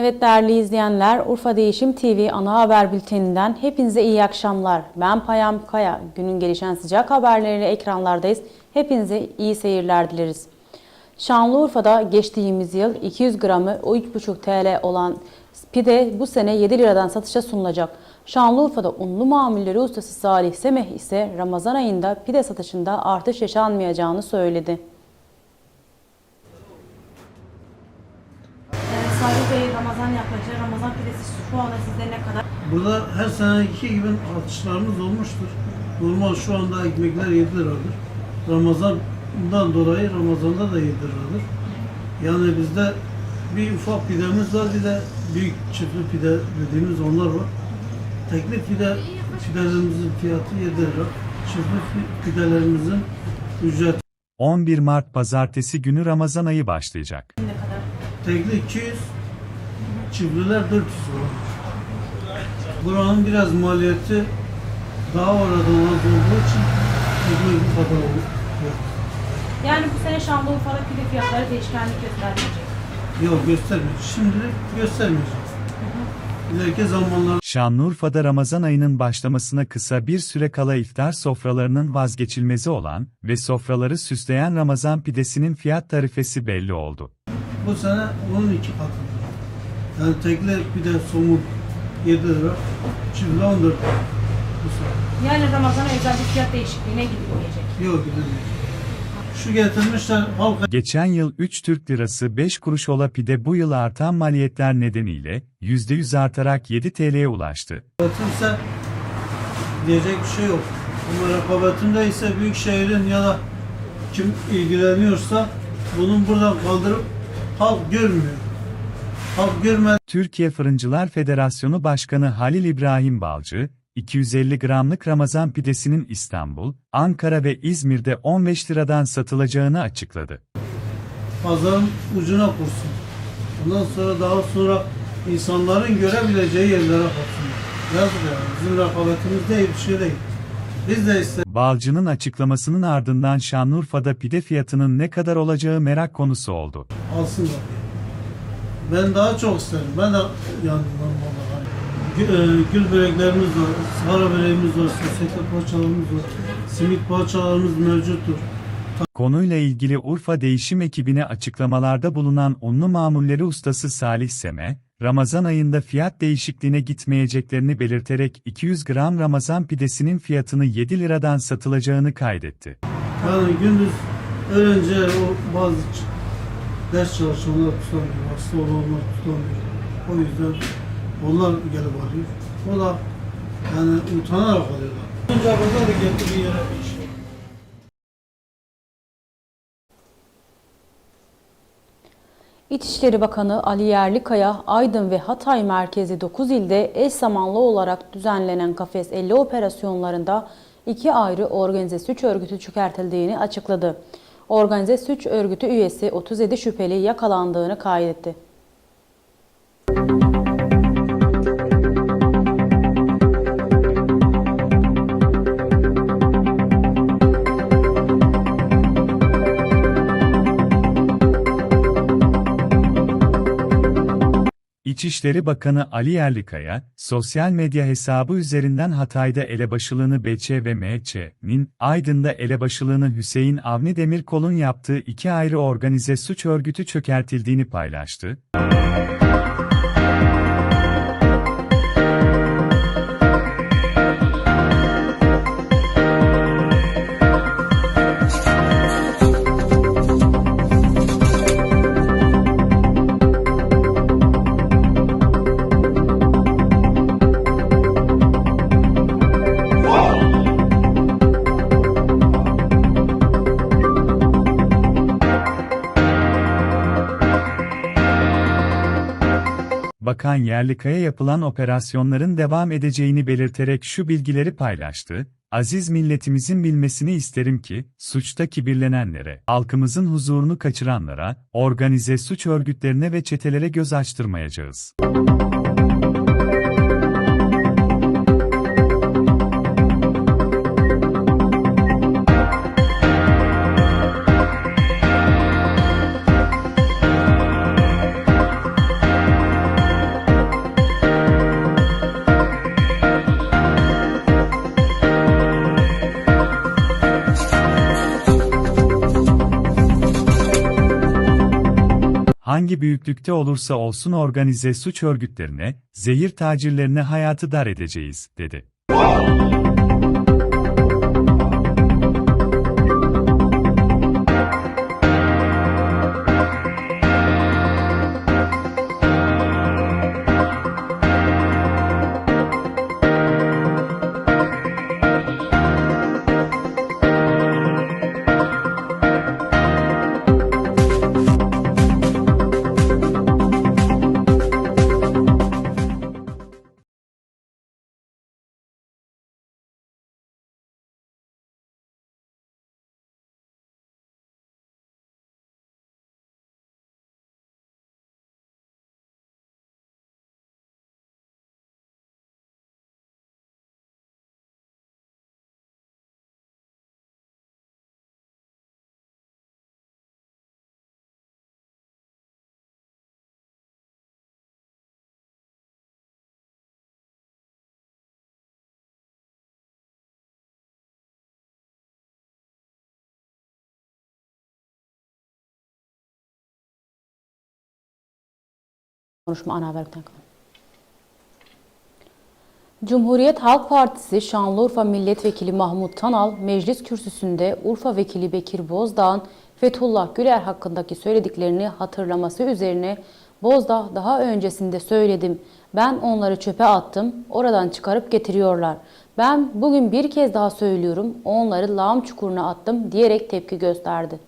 Evet değerli izleyenler, Urfa Değişim TV ana haber bülteninden hepinize iyi akşamlar. Ben Payam Kaya. Günün gelişen sıcak haberleriyle ekranlardayız. Hepinize iyi seyirler dileriz. Şanlıurfa'da geçtiğimiz yıl 200 gramı 3,5 TL olan pide bu sene 7 liradan satışa sunulacak. Şanlıurfa'da unlu mamulleri ustası Salih Semeh ise Ramazan ayında pide satışında artış yaşanmayacağını söyledi. Salih Bey Ramazan yaklaşıyor. Ramazan pidesi şu anda sizde ne kadar? Burada her seneki gibi artışlarımız olmuştur. Normal şu anda ekmekler 7 liradır. Ramazan'dan dolayı Ramazan'da da 7 liradır. Yani bizde bir ufak pidemiz var bir de büyük çiftli pide dediğimiz onlar var. Tekli pide pidelerimizin fiyatı 7 lira. Çiftli pi- pidelerimizin ücreti 11 Mart pazartesi günü Ramazan ayı başlayacak. Ne kadar? tekli 200, çiftliler 400 lira. Buranın biraz maliyeti daha oradan az olduğu için ekmek bu kadar olur. Yani bu sene Şanlıurfa'da pide fiyatları değişkenlik göstermeyecek. Yok göstermeyecek. Şimdilik göstermeyecek. İleriki zamanlar Şanlıurfa'da Ramazan ayının başlamasına kısa bir süre kala iftar sofralarının vazgeçilmezi olan ve sofraları süsleyen Ramazan pidesinin fiyat tarifesi belli oldu. bu sene onun iki katı. Yani tekli bir de somut 7 lira, çiftli 14 lira. Bu. Yani Ramazan'a özel bir fiyat değişikliğine gidilmeyecek. Yok gidilmeyecek. Şu getirmişler halka Geçen yıl 3 Türk Lirası 5 kuruş ola pide bu yıl artan maliyetler nedeniyle %100 artarak 7 TL'ye ulaştı. Rekabetimse diyecek bir şey yok. Ama rekabetimde ise büyük şehrin ya da kim ilgileniyorsa bunun buradan kaldırıp halk görmüyor. Türkiye Fırıncılar Federasyonu Başkanı Halil İbrahim Balcı, 250 gramlık Ramazan pidesinin İstanbul, Ankara ve İzmir'de 15 liradan satılacağını açıkladı. Pazarın ucuna kursun. Ondan sonra daha sonra insanların görebileceği yerlere koysunlar. Yazık yani. Bizim rekabetimiz değil, bir şey değil. Biz de isteriz. Balcı'nın açıklamasının ardından Şanlıurfa'da pide fiyatının ne kadar olacağı merak konusu oldu. alsınlar. Ben daha çok isterim. Ben de yanımdan valla. Gül, e, gül böreklerimiz var, sara böreğimiz var, sosyete poğaçalarımız var, simit poğaçalarımız mevcuttur. Konuyla ilgili Urfa Değişim ekibine açıklamalarda bulunan unlu mamulleri ustası Salih Seme, Ramazan ayında fiyat değişikliğine gitmeyeceklerini belirterek 200 gram Ramazan pidesinin fiyatını 7 liradan satılacağını kaydetti. Yani gündüz öğrenci o bazı ders çalışanlar tutamıyor, hasta olanlar tutamıyor. O yüzden onlar gelip alıyor. O da yani utanarak alıyorlar. Önce burada da getirdiği yere bir iş. İçişleri Bakanı Ali Yerlikaya, Aydın ve Hatay merkezi 9 ilde eş zamanlı olarak düzenlenen Kafes 50 operasyonlarında iki ayrı organize suç örgütü çökertildiğini açıkladı. Organize suç örgütü üyesi 37 şüpheli yakalandığını kaydetti. İçişleri Bakanı Ali Yerlikaya, sosyal medya hesabı üzerinden Hatay'da elebaşılığını Beçe ve MÇ'nin, Aydın'da elebaşılığını Hüseyin Avni Demirkol'un yaptığı iki ayrı organize suç örgütü çökertildiğini paylaştı. Bakan Yerlikaya yapılan operasyonların devam edeceğini belirterek şu bilgileri paylaştı. Aziz milletimizin bilmesini isterim ki, suçta kibirlenenlere, halkımızın huzurunu kaçıranlara, organize suç örgütlerine ve çetelere göz açtırmayacağız. Hangi büyüklükte olursa olsun organize suç örgütlerine, zehir tacirlerine hayatı dar edeceğiz, dedi. Konuşma ana haber bülteni. Cumhuriyet Halk Partisi Şanlıurfa Milletvekili Mahmut Tanal, meclis kürsüsünde Urfa Vekili Bekir Bozdağ'ın Fethullah Güler hakkındaki söylediklerini hatırlaması üzerine Bozdağ daha öncesinde söyledim. Ben onları çöpe attım, oradan çıkarıp getiriyorlar. Ben bugün bir kez daha söylüyorum, onları lağım çukuruna attım diyerek tepki gösterdi.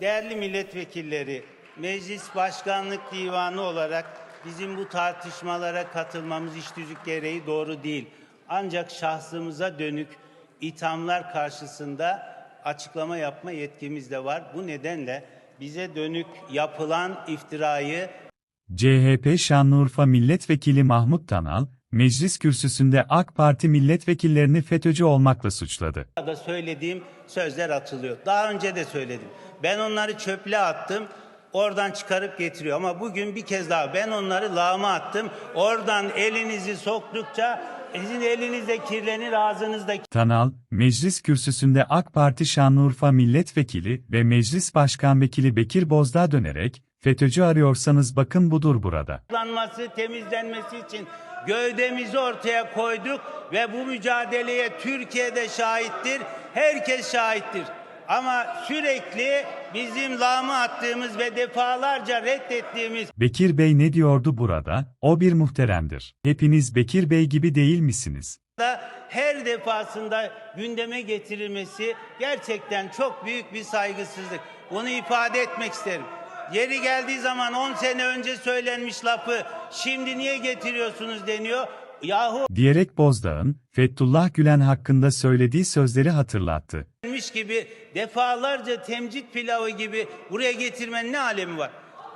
Değerli milletvekilleri, Meclis Başkanlık Divanı olarak bizim bu tartışmalara katılmamız iş tüzük gereği doğru değil. Ancak şahsımıza dönük ithamlar karşısında açıklama yapma yetkimiz de var. Bu nedenle bize dönük yapılan iftirayı CHP Şanlıurfa Milletvekili Mahmut Tanal, meclis kürsüsünde AK Parti milletvekillerini FETÖ'cü olmakla suçladı. da söylediğim sözler atılıyor. Daha önce de söyledim. Ben onları çöple attım. Oradan çıkarıp getiriyor. Ama bugün bir kez daha ben onları lağıma attım. Oradan elinizi soktukça sizin eliniz de kirlenir, ağzınız da Tanal, meclis kürsüsünde AK Parti Şanlıurfa Milletvekili ve Meclis Başkan Vekili Bekir Bozdağ dönerek, FETÖ'cü arıyorsanız bakın budur burada. Toplanması, temizlenmesi için gövdemizi ortaya koyduk ve bu mücadeleye Türkiye'de şahittir, herkes şahittir. Ama sürekli bizim lağma attığımız ve defalarca reddettiğimiz Bekir Bey ne diyordu burada? O bir muhteremdir. Hepiniz Bekir Bey gibi değil misiniz? da her defasında gündeme getirilmesi gerçekten çok büyük bir saygısızlık. Bunu ifade etmek isterim. Yeri geldiği zaman 10 sene önce söylenmiş lafı şimdi niye getiriyorsunuz deniyor. Yahu Diyerek Bozdağ'ın, Fethullah Gülen hakkında söylediği sözleri hatırlattı. Gibi defalarca temcit pilavı gibi buraya getirmenin ne alemi var?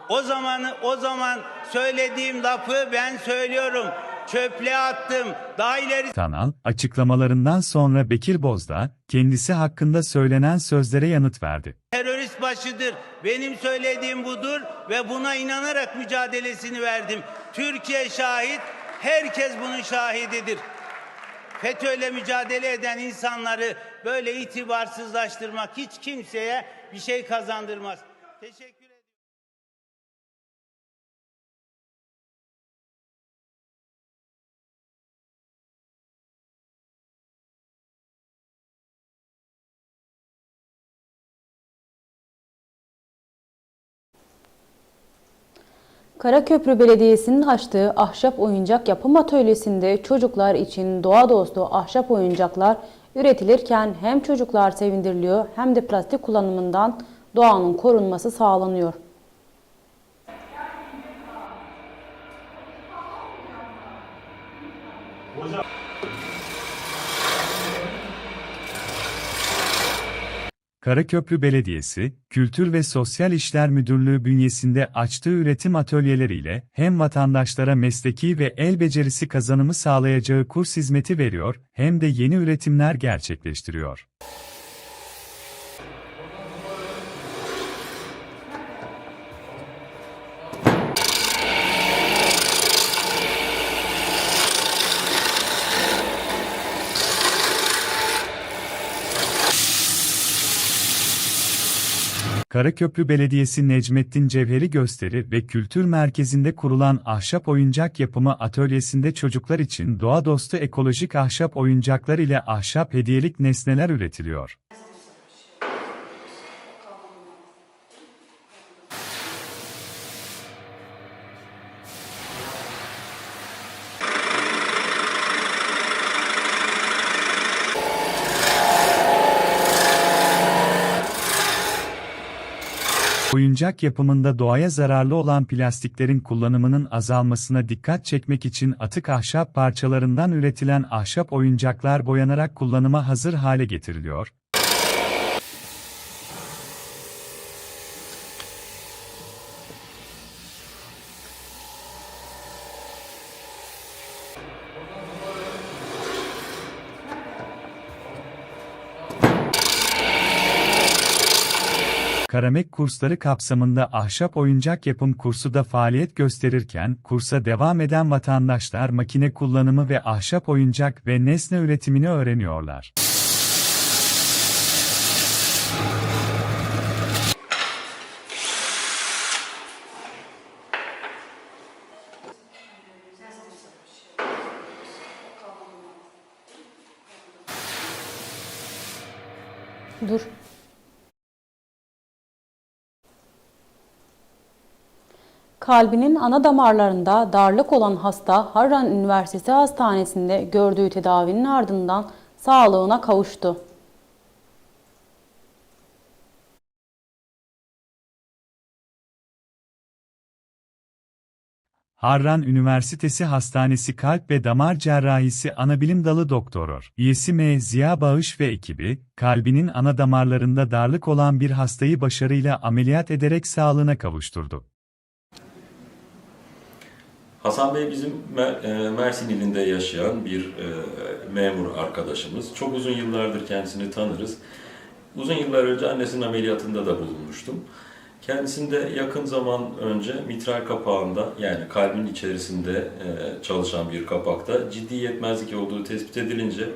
O zamanı o zaman söylediğim lafı ben söylüyorum. Çöple attım. Daha ileri Tanal, açıklamalarından sonra Bekir Bozdağ, kendisi hakkında söylenen sözlere yanıt verdi. terörist başıdır. Benim söylediğim budur ve buna inanarak mücadelesini verdim. Türkiye şahit, herkes bunun şahididir. FETÖ'yle mücadele eden insanları böyle itibarsızlaştırmak hiç kimseye bir şey kazandırmaz. Teşekkür Karaköprü Belediyesi'nin açtığı ahşap oyuncak yapım atölyesinde çocuklar için doğa dostu ahşap oyuncaklar üretilirken hem çocuklar sevindiriliyor hem de plastik kullanımından doğanın korunması sağlanıyor. Karaköprü Belediyesi, Kültür ve Sosyal İşler Müdürlüğü bünyesinde açtığı üretim atölyeleriyle hem vatandaşlara mesleki ve el becerisi kazanımı sağlayacağı kurs hizmeti veriyor, hem de yeni üretimler gerçekleştiriyor. Karaköprü Belediyesi Necmettin Cevheri Gösteri ve Kültür Merkezi'nde kurulan ahşap oyuncak yapımı atölyesinde çocuklar için doğa dostu ekolojik ahşap oyuncaklar ile ahşap hediyelik nesneler üretiliyor. Oyuncak yapımında doğaya zararlı olan plastiklerin kullanımının azalmasına dikkat çekmek için atık ahşap parçalarından üretilen ahşap oyuncaklar boyanarak kullanıma hazır hale getiriliyor. Karamek kursları kapsamında ahşap oyuncak yapım kursu da faaliyet gösterirken, kursa devam eden vatandaşlar makine kullanımı ve ahşap oyuncak ve nesne üretimini öğreniyorlar. Dur. Kalbinin ana damarlarında darlık olan hasta Harran Üniversitesi Hastanesi'nde gördüğü tedavinin ardından sağlığına kavuştu. Harran Üniversitesi Hastanesi Kalp ve Damar Cerrahisi Anabilim Dalı Doktoror, üyesi M. Ziya Bağış ve ekibi, kalbinin ana damarlarında darlık olan bir hastayı başarıyla ameliyat ederek sağlığına kavuşturdu. Hasan Bey bizim e, Mersin ilinde yaşayan bir e, memur arkadaşımız. Çok uzun yıllardır kendisini tanırız. Uzun yıllar önce annesinin ameliyatında da bulunmuştum. Kendisinde yakın zaman önce mitral kapağında yani kalbin içerisinde e, çalışan bir kapakta ciddi yetmezlik olduğu tespit edilince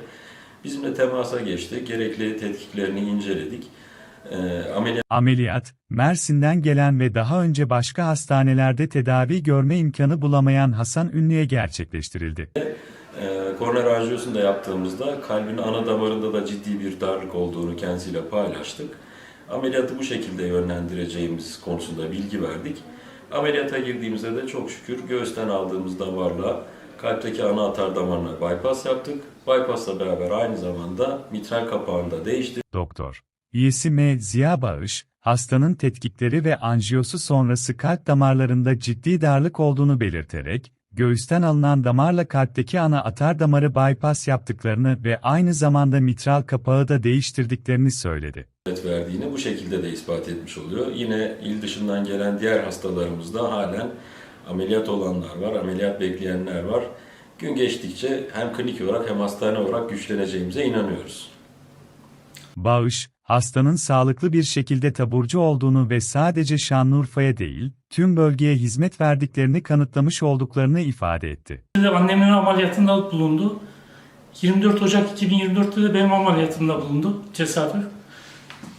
bizimle temasa geçti. Gerekli tetkiklerini inceledik. E, ameliyat Ameliyat, Mersin'den gelen ve daha önce başka hastanelerde tedavi görme imkanı bulamayan Hasan Ünlü'ye gerçekleştirildi. E, koroner da yaptığımızda kalbin ana damarında da ciddi bir darlık olduğunu kendisiyle paylaştık. Ameliyatı bu şekilde yönlendireceğimiz konusunda bilgi verdik. Ameliyata girdiğimizde de çok şükür göğüsten aldığımız damarla kalpteki ana atar damarına bypass yaptık. Bypassla beraber aynı zamanda mitral kapağını da değiştirdik. Doktor. Üyesi M. Ziya Bağış, hastanın tetkikleri ve anjiyosu sonrası kalp damarlarında ciddi darlık olduğunu belirterek, göğüsten alınan damarla kalpteki ana atar damarı bypass yaptıklarını ve aynı zamanda mitral kapağı da değiştirdiklerini söyledi. verdiğini bu şekilde de ispat etmiş oluyor. Yine il dışından gelen diğer hastalarımızda halen ameliyat olanlar var, ameliyat bekleyenler var. Gün geçtikçe hem klinik olarak hem hastane olarak güçleneceğimize inanıyoruz. Bağış, hastanın sağlıklı bir şekilde taburcu olduğunu ve sadece Şanlıurfa'ya değil, tüm bölgeye hizmet verdiklerini kanıtlamış olduklarını ifade etti. annemin ameliyatında bulundu. 24 Ocak 2024'te de benim ameliyatımda bulundu tesadüf.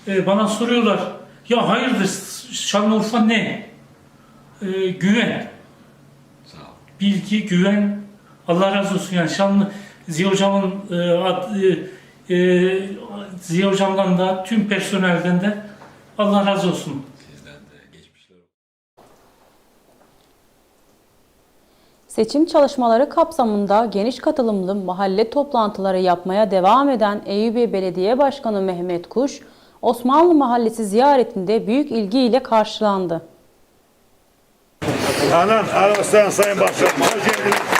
Ee, bana soruyorlar ya hayırdır Şanlıurfa ne? Ee, güven. Bilgi, güven. Allah razı olsun yani Şanlı Ziya Hocam'ın e, ad- e, e, Ziya Hocam'dan da tüm personelden de Allah razı olsun. Seçim çalışmaları kapsamında geniş katılımlı mahalle toplantıları yapmaya devam eden Eyüpiye Belediye Başkanı Mehmet Kuş, Osmanlı Mahallesi ziyaretinde büyük ilgiyle karşılandı. Anan, Araslan Sayın Başkanım. Hoş geldiniz.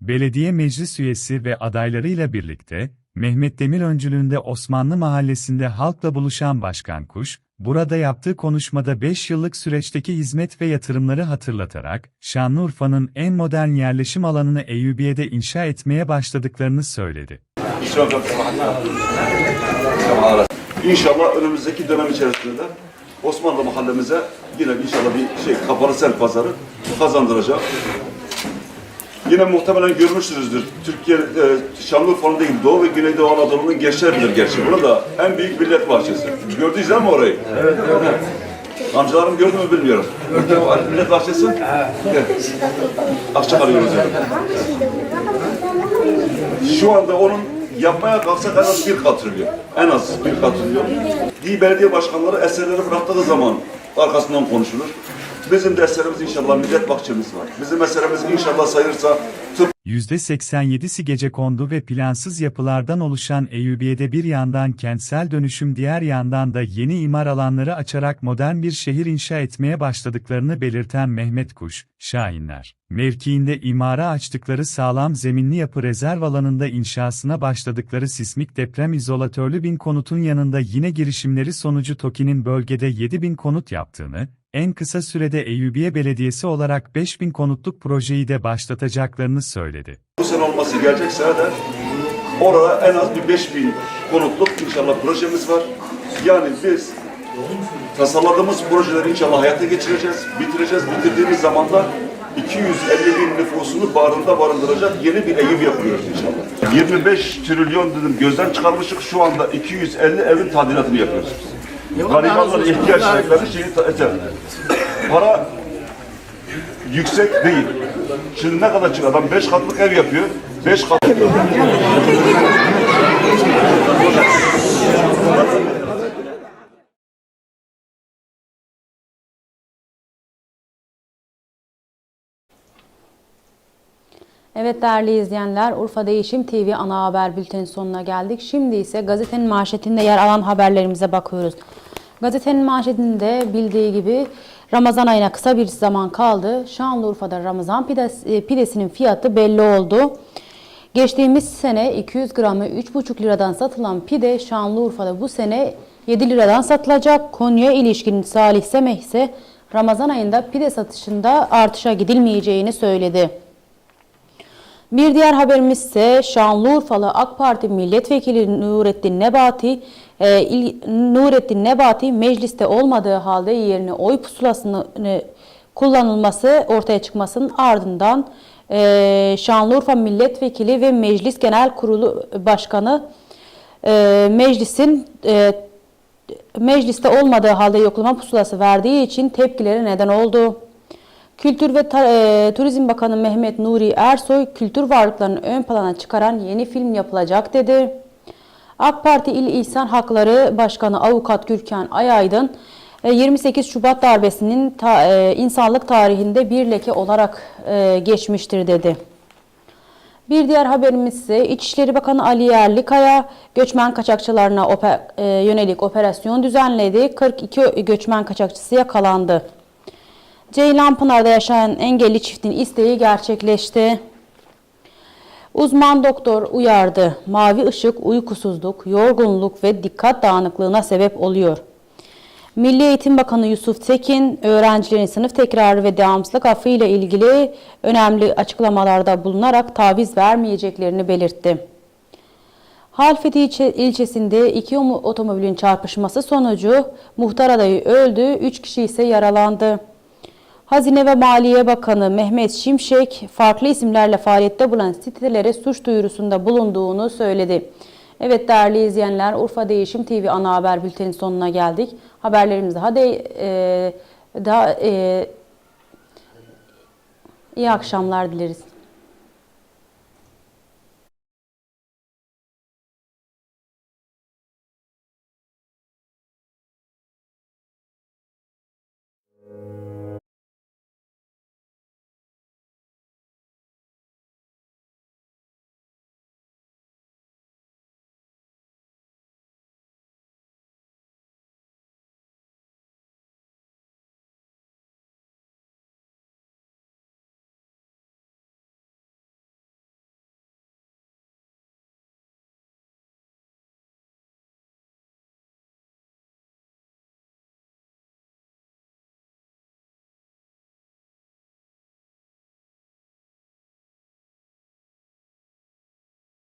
Belediye meclis üyesi ve adaylarıyla birlikte, Mehmet Demir öncülüğünde Osmanlı Mahallesi'nde halkla buluşan Başkan Kuş, burada yaptığı konuşmada 5 yıllık süreçteki hizmet ve yatırımları hatırlatarak, Şanlıurfa'nın en modern yerleşim alanını Eyyubiye'de inşa etmeye başladıklarını söyledi. İnşallah önümüzdeki dönem içerisinde de Osmanlı mahallemize yine inşallah bir şey kapalı sel pazarı kazandıracak. Yine muhtemelen görmüşsünüzdür. Türkiye, e, Şanlıurfa'nın değil, Doğu ve Güneydoğu Anadolu'nun gençler bilir gerçi. Bunu da en büyük millet bahçesi. Gördünüz değil mi orayı? Evet, evet. Amcalarım gördü mü bilmiyorum. Gördüm. Millet bahçesi? Evet. Akçak alıyoruz yani. Şu anda onun yapmaya kalksak en az bir katrilyon. En az bir katrilyon. Diye belediye başkanları eserleri bıraktığı zaman arkasından konuşulur. Bizim de eserimiz inşallah millet bahçemiz var. Bizim eserimiz inşallah sayırsa tıp %87'si gecekondu ve plansız yapılardan oluşan Eyyubiye'de bir yandan kentsel dönüşüm diğer yandan da yeni imar alanları açarak modern bir şehir inşa etmeye başladıklarını belirten Mehmet Kuş, Şahinler, mevkiinde imara açtıkları sağlam zeminli yapı rezerv alanında inşasına başladıkları sismik deprem izolatörlü bin konutun yanında yine girişimleri sonucu TOKİ'nin bölgede 7 bin konut yaptığını, en kısa sürede Eyyubiye Belediyesi olarak 5000 konutluk projeyi de başlatacaklarını söyledi. bu sene olması gelecek sene de orada en az bir 5000 konutluk inşallah projemiz var. Yani biz tasarladığımız projeleri inşallah hayata geçireceğiz, bitireceğiz. Bitirdiğimiz zaman da 250 bin nüfusunu barında barındıracak yeni bir ev yapıyoruz inşallah. 25 trilyon dedim gözden çıkarmıştık. Şu anda 250 evin tadilatını yapıyoruz. Garibanların ihtiyaç sahipleri şeyi eter. Para yüksek değil. Şimdi ne kadar çıkıyor? Adam 5 katlık ev yapıyor. 5 katlık Evet değerli izleyenler, Urfa Değişim TV ana haber bültenin sonuna geldik. Şimdi ise gazetenin manşetinde yer alan haberlerimize bakıyoruz. Gazetenin manşetinde bildiği gibi Ramazan ayına kısa bir zaman kaldı. Şanlıurfa'da Ramazan e, pidesinin fiyatı belli oldu. Geçtiğimiz sene 200 gramı 3,5 liradan satılan pide Şanlıurfa'da bu sene 7 liradan satılacak. Konuya ilişkin Salih Semeh ise Ramazan ayında pide satışında artışa gidilmeyeceğini söyledi. Bir diğer haberimiz ise Şanlıurfalı AK Parti Milletvekili Nurettin Nebati, e, Nurettin Nebati mecliste olmadığı halde yerine oy pusulasını e, kullanılması ortaya çıkmasının ardından e, Şanlıurfa Milletvekili ve Meclis Genel Kurulu Başkanı e, meclisin e, mecliste olmadığı halde yoklama pusulası verdiği için tepkileri neden oldu. Kültür ve e, Turizm Bakanı Mehmet Nuri Ersoy, kültür varlıklarını ön plana çıkaran yeni film yapılacak dedi. AK Parti İl İnsan Hakları Başkanı Avukat Gürkan Ayaydın, e, 28 Şubat darbesinin ta- e, insanlık tarihinde bir leke olarak e, geçmiştir dedi. Bir diğer haberimiz ise İçişleri Bakanı Ali Yerlikaya göçmen kaçakçılarına ope- e, yönelik operasyon düzenledi. 42 göçmen kaçakçısı yakalandı. Ceylanpınar'da yaşayan engelli çiftin isteği gerçekleşti. Uzman doktor uyardı. Mavi ışık uykusuzluk, yorgunluk ve dikkat dağınıklığına sebep oluyor. Milli Eğitim Bakanı Yusuf Tekin, öğrencilerin sınıf tekrarı ve devamsızlık affı ile ilgili önemli açıklamalarda bulunarak taviz vermeyeceklerini belirtti. Halfeti ilçe- ilçesinde iki omo- otomobilin çarpışması sonucu muhtar adayı öldü, üç kişi ise yaralandı. Hazine ve Maliye Bakanı Mehmet Şimşek farklı isimlerle faaliyette bulunan sitelere suç duyurusunda bulunduğunu söyledi. Evet değerli izleyenler Urfa Değişim TV ana haber bültenin sonuna geldik. Haberlerimizde hadi e, daha e, iyi akşamlar dileriz.